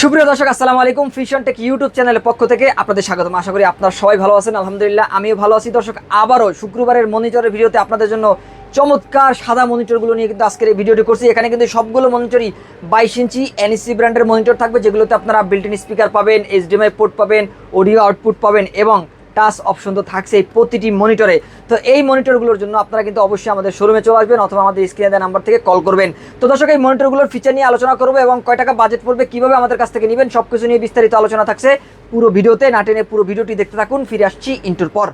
সুপ্রিয় দর্শক, আসসালামু আলাইকুম। ফিশন টেক ইউটিউব চ্যানেলের পক্ষ থেকে আপনাদের স্বাগতম। আশা করি আপনারা সবাই ভালো আছেন। আলহামদুলিল্লাহ, আমিও ভালো আছি। দর্শক, আবারও শুক্রবারের মনিটরের ভিডিওতে আপনাদের জন্য চমৎকার সাদা মনিটরগুলো নিয়ে কিন্তু আজকের এই ভিডিওটি করছি। এখানে কিন্তু সবগুলো মনিটরই বাইশ ইঞ্চি এনএসি ব্র্যান্ডের মনিটর থাকবে, যেগুলোতে আপনারা বিল্টিন স্পিকার পাবেন এইচডিএমআই পোর্ট পাবেন অডিও আউটপুট পাবেন এবং টাচ অপশন তো থাকছে প্রতিটি মনিটরে। তো এই মনিটরগুলোর জন্য আপনারা কিন্তু অবশ্যই আমাদের শোরুমে চলে আসবেন অথবা আমাদের স্ক্রিনে দেওয়া নাম্বার থেকে কল করবেন। তো দর্শক, এই মনিটরগুলোর ফিচার নিয়ে আলোচনা করব এবং কয় টাকা বাজেট পড়বে, কীভাবে আমাদের কাছ থেকে নেবেন সব কিছু নিয়ে বিস্তারিত আলোচনা থাকছে পুরো ভিডিওতে। না টেনে পুরো ভিডিওটি দেখতে থাকুন, ফিরে আসছি ইন্টুর পর।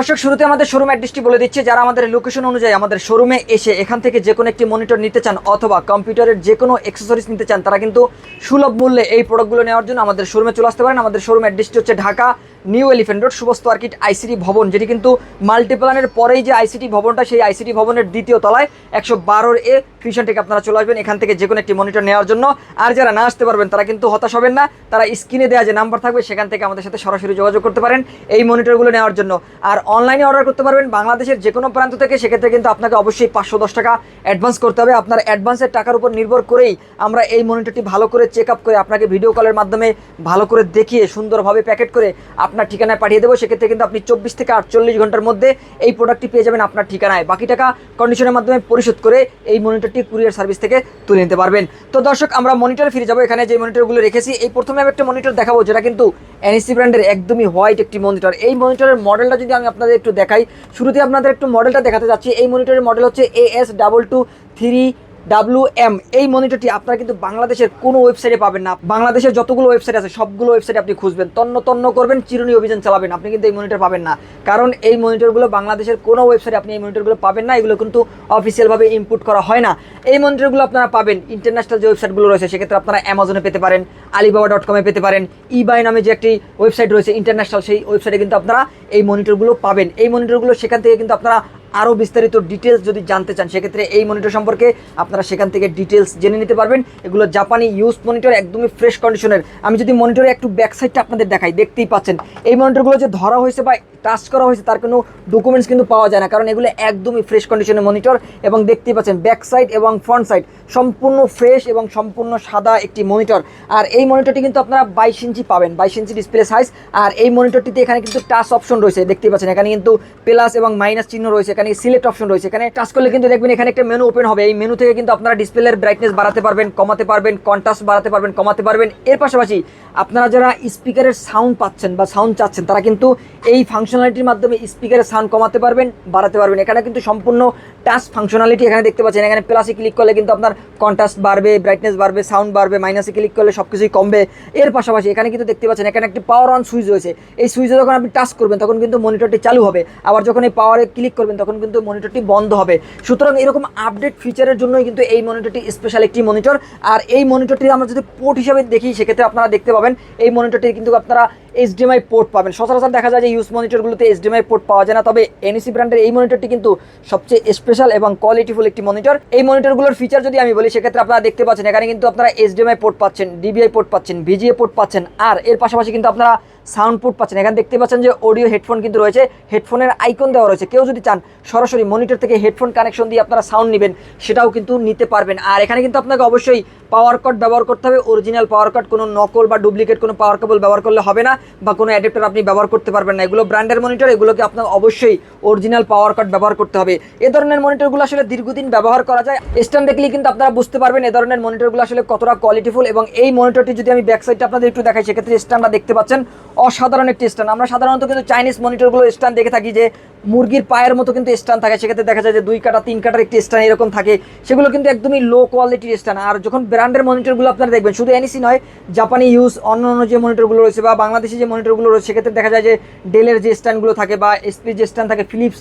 দর্শক, শুরুতে আমাদের শোরুম অ্যাড্রেসটি বলে দিচ্ছে। যারা আমাদের লোকেশন অনুযায়ী আমাদের শোরুমে এসে এখান থেকে যে কোনো একটি মনিটর নিতে চান অথবা কম্পিউটারের যে কোনো অ্যাক্সেসরিজ নিতে চান, তারা কিন্তু সুলভ মূল্যে এই প্রোডাক্টগুলো নেওয়ার জন্য আমাদের শোরুমে চলে আসতে পারেন। আমাদের শোরুম অ্যাড্রেসটি হচ্ছে Dhaka new elephant road, সুবস্ত arcade ICT ভবন, যেটি কিন্তু মাল্টিপ্লানের পরেই যে আইসিটি ভবনটা, সেই আইসিটি ভবনের দ্বিতীয় তলায় একশো বারোর এ ফিশন থেকে আপনারা চলে আসবেন। এখান থেকে যে কোনো একটি মনিটর নেওয়ার জন্য। আর যারা না আসতে পারবেন, তারা কিন্তু হতাশ হবেন না। তারা স্ক্রিনে দেওয়া যে নাম্বার থাকবে, সেখান থেকে আমাদের সাথে সরাসরি যোগাযোগ করতে পারেন এই মনিটরগুলো নেওয়ার জন্য। আর অনলাইনে অর্ডার করতে পারবেন বাংলাদেশের যে কোনো প্রান্ত থেকে, সেক্ষেত্রে কিন্তু আপনাকে অবশ্যই পাঁচশো দশ টাকা অ্যাডভান্স করতে হবে। আপনার অ্যাডভান্সের টাকার উপর নির্ভর করেই আমরা এই মনিটরটি ভালো করে চেক আপ করে আপনাকে ভিডিও কলের মাধ্যমে ভালো করে দেখিয়ে সুন্দরভাবে প্যাকেট করে আপনার ঠিকানায় পাঠিয়ে দেবো। সেক্ষেত্রে কিন্তু আপনি চব্বিশ থেকে আটচল্লিশ ঘণ্টার মধ্যে এই প্রোডাক্টটি পেয়ে যাবেন আপনার ঠিকানায়। বাকি টাকা কন্ডিশনের মাধ্যমে পরিশোধ করে এই মনিটরটি কুরিয়ার সার্ভিস থেকে তুলে নিতে পারবেন। তো দর্শক, আমরা মনিটরে ফিরে যাব। এখানে যে মনিটরগুলো রেখেছি, এই প্রথমে আমি একটা মনিটর দেখাবো, যেটা কিন্তু এনএসসি ব্র্যান্ডের একদমই হোয়াইট একটি মনিটর এই মনিটরের মডেলটা যদি আমি আপনাদের একটু দেখাই, শুরুতে আপনাদের একটু মডেলটা দেখাতে যাচ্ছি। এই মনিটরের মডেল হচ্ছে A S double two three W M এই মনিটরটি আপনারা কিন্তু বাংলাদেশের কোনো ওয়েবসাইটে পাবেন না। বাংলাদেশের যতগুলো ওয়েবসাইট আছে, সবগুলো ওয়েবসাইটে আপনি খুঁজবেন। তন্ন তন্ন করবেন, চিরুনি অভিযান চালাবেন। আপনি কিন্তু এই মনিটর পাবেন না। কারণ এই মনিটরগুলো বাংলাদেশের কোনো ওয়েবসাইটে আপনি এই মনিটরগুলো পাবেন না। এগুলো কিন্তু অফিসিয়ালভাবে ইনপুট করা হয় না। এই মনিটরগুলো আপনারা পাবেন। ইন্টারন্যাশনাল যে ওয়েবসাইটগুলো রয়েছে, সেক্ষেত্রে আপনারা অ্যামাজনে পেতে পারেন আলিবাবা ডট কমে পেতে পারেন ইবাই নামে যে একটি ওয়েবসাইট রয়েছে ইন্টারন্যাশনাল সেই ওয়েবসাইটে কিন্তু আপনারা এই মনিটরগুলো পাবেন। এই মনিটরগুলো সেখান থেকে কিন্তু আপনারা আরও বিস্তারিত ডিটেলস যদি জানতে চান, সেক্ষেত্রে এই মনিটর সম্পর্কে আপনারা সেখান থেকে ডিটেলস জেনে নিতে পারবেন। এগুলো জাপানি ইউজ মনিটর একদমই ফ্রেশ কন্ডিশনের আমি যদি মনিটরে একটু ব্যাক সাইডটা আপনাদের দেখাই, দেখতেই পাচ্ছেন। এই মনিটরগুলো যে ধরা হয়েছে বা টাচ করা হয়েছে, তার কোনো ডকুমেন্টস কিন্তু পাওয়া যায় না, কারণ এগুলো একদমই ফ্রেশ কন্ডিশনের মনিটর এবং দেখতেই পাচ্ছেন ব্যাক সাইড এবং ফ্রন্ট সাইড সম্পূর্ণ ফ্রেশ এবং সম্পূর্ণ সাদা একটি মনিটর আর এই মনিটরটি কিন্তু আপনারা বাইশ ইঞ্চি পাবেন, বাইশ ইঞ্চি ডিসপ্লে সাইজ আর এই মনিটরটিতে এখানে কিন্তু টাচ অপশন রয়েছে দেখতে পাচ্ছেন। এখানে কিন্তু প্লাস এবং মাইনাস চিহ্ন রয়েছে, এখানে সিলেক্ট অপশন রয়েছে। এখানে টাচ করলে কিন্তু দেখবেন এখানে একটা মেনু ওপেন হবে। এই মেনু থেকে কিন্তু আপনারা ডিসপ্লের ব্রাইটনেস বাড়াতে পারবেন, কমাতে পারবেন কন্ট্রাস্ট বাড়াতে পারবেন, কমাতে পারবেন। এর পাশাপাশি আপনারা যারা স্পিকারের সাউন্ড পাচ্ছেন বা সাউন্ড চাচ্ছেন, তারা কিন্তু এই ফাংশনালিটির মাধ্যমে স্পিকারের সাউন্ড কমাতে পারবেন, বাড়াতে পারবেন। এখানে কিন্তু সম্পূর্ণ টাচ ফাংশনালিটি এখানে দেখতে পাচ্ছেন। এখানে প্লাসে ক্লিক করলে কিন্তু আপনার কন্ট্রাস্ট বাড়বে ব্রাইটনেস বাড়বে সাউন্ড বাড়বে মাইনাসে ক্লিক করলে সব কিছুই কমবে। এর পাশাপাশি এখানে কিন্তু দেখতে পাচ্ছেন, এখানে একটি পাওয়ার অন সুইচ রয়েছে। এই সুইচে যখন আপনি টাচ করবেন, তখন কিন্তু মনিটরটি চালু হবে। আবার যখন এই পাওয়ারে ক্লিক করবেন, তখন কিন্তু মনিটরটি বন্ধ হবে। সুতরাং এরকম আপডেট ফিচারের জন্যই কিন্তু এই মনিটরটি স্পেশাল একটি মনিটর আর এই মনিটরটি আমরা যদি পোর্ট হিসাবে দেখি, সেক্ষেত্রে আপনারা দেখতে পাবেন, এই মনিটরটি কিন্তু আপনারা এইচডিএমআই পোর্ট পাবেন। সচরাচর দেখা যায় যে ইউজ মনিটরগুলোতে এইচডিএমআই পোর্ট পাওয়া যায় না, তবে এনএসি ব্র্যান্ডের এই মনিটরটি কিন্তু সবচেয়ে স্পেশাল এবং কোয়ালিটিফুল একটি মনিটর এই মনিটরগুলোর ফিচার যদি আমি বলি, সেক্ষেত্রে আপনারা দেখতে পাচ্ছেন, এখানে কিন্তু আপনারা এইচডিএমআই পোর্ট পাচ্ছেন ডিবিআই পোর্ট পাচ্ছেন ভিজিএ পোর্ট পাচ্ছেন আর এর পাশাপাশি কিন্তু আপনারা সাউন্ড পোর্ট পাচ্ছেন। এখানে দেখতে পাচ্ছেন যে অডিও হেডফোন কিন্তু রয়েছে। হেডফোনের আইকন দেওয়া রয়েছে। কেউ যদি চান, সরাসরি মনিটর থেকে হেডফোন কানেকশন দিয়ে আপনারা সাউন্ড নেবেন, সেটাও কিন্তু নিতে পারবেন। আর এখানে কিন্তু আপনাকে অবশ্যই পাওয়ার কট ব্যবহার করতে হবে। অরিজিনাল পাওয়ার কট, কোনো নকল বা ডুপ্লিকেট কোনো পাওয়ার কেবল ব্যবহার করলে হবে না বা কোনো অ্যাডাপ্টার আপনি ব্যবহার করতে পারবেন না। এগুলো ব্র্যান্ডের মনিটর, এগুলোকে আপনার অবশ্যই অরিজিনাল পাওয়ার কার্ড ব্যবহার করতে হবে। এ ধরনের মনিটরগুলো আসলে দীর্ঘদিন ব্যবহার করা যায়। স্ট্যান্ড দেখলে কিন্তু আপনারা বুঝতে পারবেন এ ধরনের মনিটরগুলো আসলে কতটা কোয়ালিটিফুল এবং এই মনিটরটি যদি আমি ব্যাক সাইডটা আপনাদের একটু দেখাই, সেক্ষেত্রে স্ট্যান্ডটা দেখতে পাচ্ছেন। অসাধারণ একটি স্ট্যান্ড আমরা সাধারণত কিন্তু চাইনিজ মনিটরগুলো স্ট্যান্ড দেখে থাকি যে মুরগির পায়ের মতো কিন্তু স্ট্যান্ড থাকে। সেক্ষেত্রে দেখা যায় যে দুই কাটা, তিন কাটার একটি স্ট্যান্ড এরকম থাকে। সেগুলো কিন্তু একদমই লো কোয়ালিটির স্ট্যান্ড। আর যখন ব্র্যান্ডের মনিটরগুলো আপনারা দেখবেন, শুধু এনইসি নয় জাপানি ইউজ অন্য অন্য যে মনিটরগুলো রয়েছে বা বাংলাদেশি যে মনিটরগুলো রয়েছে, সেক্ষেত্রে দেখা যায় যে ডেলের যে স্ট্যান্ডগুলো থাকে বা এসপি যে স্ট্যান্ড থাকে ফিলিপস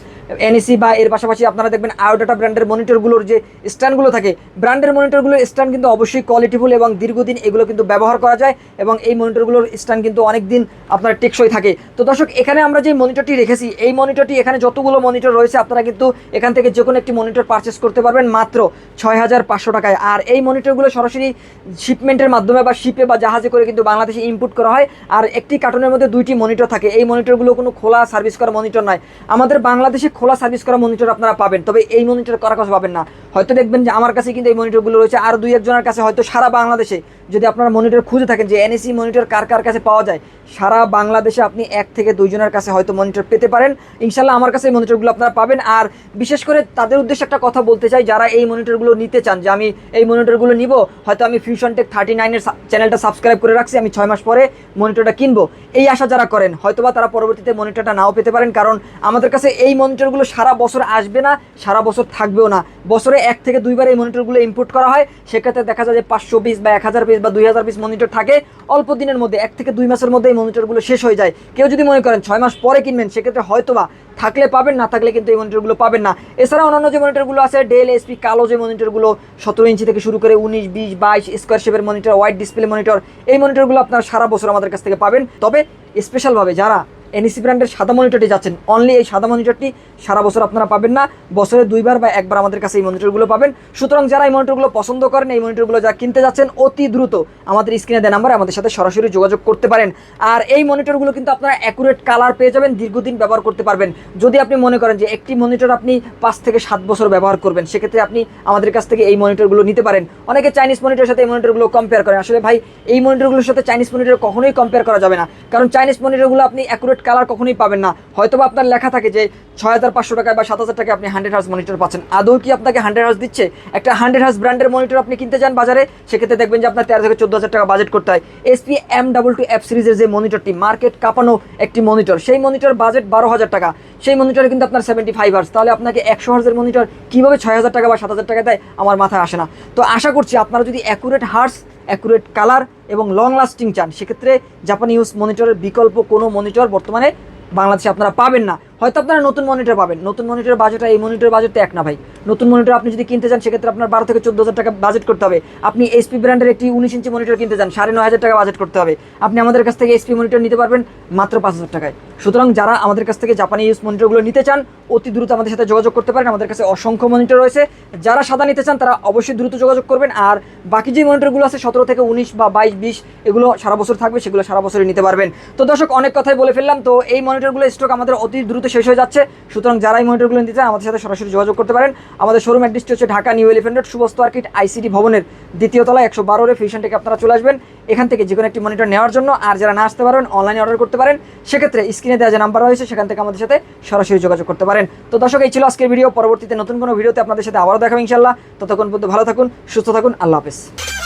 এনইসি বা এর পাশাপাশি আপনারা দেখবেন আয়োডাটা ব্র্যান্ডের মনিটরগুলোর যে স্ট্যান্ডগুলো থাকে ব্র্যান্ডের মনিটরগুলোর স্ট্যান্ড কিন্তু অবশ্যই কোয়ালিটিফুল এবং দীর্ঘদিন এগুলো কিন্তু ব্যবহার করা যায় এবং এই মনিটরগুলোর স্ট্যান্ড কিন্তু অনেক দিন আপনার টেকসই থাকে। তো দর্শক, এখানে আমরা যে মনিটরটি রেখেছি, এই মনিটরটি এখানে যতগুলো মনিটর রয়েছে, আপনারা কিন্তু এখান থেকে যে কোনো একটি মনিটর পারচেস করতে পারবেন মাত্র ছয় হাজার পাঁচশো টাকায়। আর এই মনিটরগুলো সরাসরি শিপমেন্টের মাধ্যমে বা শিপে বা জাহাজে করে কিন্তু বাংলাদেশে ইম্পোর্ট করা হয়। আর একটি কার্টুনের মধ্যে দুইটি মনিটর থাকে। এই মনিটরগুলো কোনো খোলা সার্ভিস করা মনিটর নয়। আমাদের বাংলাদেশে খোলা সার্ভিস করা মনিটর আপনারা পাবেন, তবে এই মনিটর করার কথা পাবেন না। হয়তো দেখবেন যে আমার কাছে কিন্তু এই মনিটরগুলো রয়েছে, আর দুই একজনের কাছে হয়তো সারা বাংলাদেশে যদি আপনারা মনিটর খুঁজে থাকেন যে এনএসি মনিটর কার কার কাছে পাওয়া যায়, সারা বাংলাদেশে আপনি এক থেকে দুইজনের কাছে হয়তো মনিটর পেতে পারেন। ইনশাল্লাহ আমার কাছে এই মনিটরগুলো আপনারা পাবেন। আর বিশেষ করে তাদের উদ্দেশ্যে একটা কথা বলতে চাই, যারা এই মনিটরগুলো নিতে চান, যে আমি এই মনিটরগুলো নিব, হয়তো আমি ফিউশন টেক থার্টি নাইনের চ্যানেলটা সাবস্ক্রাইব করে রাখছি, আমি ছয় মাস পরে মনিটরটা কিনবো। এই আশা যারা করেন, হয়তোবা তারা পরবর্তীতে মনিটরটা নাও পেতে পারেন, কারণ আমাদের কাছে এই মনিটরগুলো সারা বছর আসবে না, সারা বছর থাকবেও না। বছরে এক থেকে দুইবার এই মনিটরগুলো ইম্পোর্ট করা হয়, সেক্ষেত্রে দেখা যায় যে পাঁচশো পিস বা এক হাজার পিস বা দুই হাজার পিস মনিটর থাকে। অল্প দিনের মধ্যে, এক থেকে দুই মাসের মধ্যে এই মনিটরগুলো শেষ হয়ে যায়। কেউ যদি মনে করেন ছয় মাস পরে কিনবেন, সেক্ষেত্রে হয়তোবা থাকলে পাবেন, না থাকলে কিন্তু এই মনিটরগুলো পাবেন না। এছাড়া অন্যান্য যে মনিটরগুলো আছে ডেল এসপি কালো যে মনিটরগুলো সতেরো ইঞ্চি থেকে শুরু করে উনিশ, বিশ, বাইশ স্কোয়ার শেপের মনিটর হোয়াইট ডিসপ্লে মনিটর এই মনিটরগুলো আপনারা সারা বছর আমাদের কাছ থেকে পাবেন। তবে স্পেশালভাবে যারা এনইসি ব্র্যান্ডের সাদা মনিটরটি যাচ্ছেন। অনলি এই সাদা মনিটরটি সারা বছর আপনারা পাবেন না, বছরে দুইবার বা একবার আমাদের কাছে এই মনিটরগুলো পাবেন। সুতরাং যারা এই মনিটরগুলো পছন্দ করেন, এই মনিটরগুলো যা কিনতে যাচ্ছেন, অতি দ্রুত আমাদের স্ক্রিনে দেওয়া নাম্বারে আমাদের সাথে সরাসরি যোগাযোগ করতে পারেন। আর এই মনিটরগুলো কিন্তু আপনারা অ্যাকুরেট কালার পেয়ে যাবেন, দীর্ঘদিন ব্যবহার করতে পারবেন। যদি আপনি মনে করেন যে একটি মনিটর আপনি পাঁচ থেকে সাত বছর ব্যবহার করবেন, সেক্ষেত্রে আপনি আমাদের কাছ থেকে এই মনিটরগুলো নিতে পারেন। অনেকে চাইনিজ মনিটরের সাথে এই মনিটরগুলো কম্পেয়ার করেন। আসলে ভাই, এই মনিটরগুলোর সাথে চাইনিজ মনিটর কখনোই কম্পেয়ার করা যাবে না। কারণ চাইনিজ মনিটরগুলো আপনি অ্যাকুরেট কালার কখনোই পাবেন না। হয়তো আপনার লেখা থাকে যে ছয় হাজার পাঁচশো টাকায় বা সাত হাজার টাকায় আপনি হান্ড্রেড হাউস মনিটর পাচ্ছেন। আদৌ কি আপনাকে হান্ড্রেড হাউস দিচ্ছে? একটা হান্ড্রেড হাউস ব্র্যান্ডের মনিটর আপনি কিনতে যান বাজারে, সেক্ষেত্রে দেখবেন যে আপনার তেরো থেকে চোদ্দ হাজার টাকা বাজেট করতে হয়। SP M double two F সিরিজের যে মনিটরটি মার্কেট কাঁপানো একটি মনিটর সেই মনিটর বাজেট বারো হাজার টাকা। সেই মনিটরে কিন্তু আপনার সেভেন্টি ফাইভ হার্স তাহলে আপনাকে একশো হার্সের মনিটর কীভাবে ছয় হাজার টাকা বা সাত হাজার টাকা দেয়? আমার মাথায় আসে না। তো আশা করছি আপনারা যদি অ্যাকুরেট হার্স অ্যাকুরেট কালার এবং লং লাস্টিং চান। সেক্ষেত্রে জাপানি ইউজ মনিটরের বিকল্প কোনো মনিটর বর্তমানে বাংলাদেশে আপনারা পাবেন না। হয়তো আপনারা নতুন মনিটর পাবেন। নতুন মনিটরের বাজেট এই মনিটরের বাজেট এক না ভাই। নতুন মনিটর আপনি যদি কিনতে চান, সেক্ষেত্রে আপনার বারো থেকে চোদ্দ হাজার টাকা বাজেট করতে হবে। আপনি এসপি ব্র্যান্ডের একটি উনিশ ইঞ্চি মনিটর কিনতে চান, সাড়ে নয় হাজার টাকা বাজেট করতে হবে। আপনি আমাদের কাছ থেকে এসপি মনিটর নিতে পারবেন মাত্র পাঁচ হাজার টাকায়। সুতরাং যারা আমাদের কাছ থেকে জাপানি ইউজ মনিটরগুলো নিতে চান, অতি দ্রুত আমাদের সাথে যোগাযোগ করতে পারেন। আমাদের কাছে অসংখ্য মনিটর রয়েছে। যারা সাদা নিতে চান, তারা অবশ্যই দ্রুত যোগাযোগ করবেন। আর বাকি যে মনিটরগুলো আছে, সতেরো থেকে উনিশ বা বাইশ, বিশ, এগুলো সারা বছর থাকবে, সেগুলো সারা বছরই নিতে পারবেন। তো দর্শক, অনেক কথাই বলে ফেললাম। তো এই মনিটরগুলো স্টক আমাদের অতি দ্রুত শেষ হয়ে যাচ্ছে। সুতরাং যারা এই মনিটরগুলো নিতে চান আমাদের সাথে সরাসরি যোগাযোগ করতে পারেন। আমাদের শোরুম অ্যাড্রেসটি হচ্ছে Dhaka new elephant road সুবস্ত market ICD ভবনের দ্বিতীয় তলায়, একশো বারোরে ফিউশন থেকে আপনারা চলে আসবেন। এখান থেকে যে কোনো একটি মনিটর নেওয়ার জন্য আর যারা না আসতে পারেন অনলাইনে অর্ডার করতে পারেন। সেক্ষেত্রে স্ক্রিনে দেওয়া যে নাম্বার রয়েছে, সেখান থেকে আমাদের সাথে সরাসরি যোগাযোগ করতে পারেন। তো দর্শক, এই ছিল আজকের ভিডিও পরবর্তীতে নতুন কোনো ভিডিওতে আপনাদের সাথে আবারও দেখাবো ইনশাল্লাহ ততক্ষণ পর্যন্ত ভালো থাকুন, সুস্থ থাকুন, আল্লাহ হাফেজ।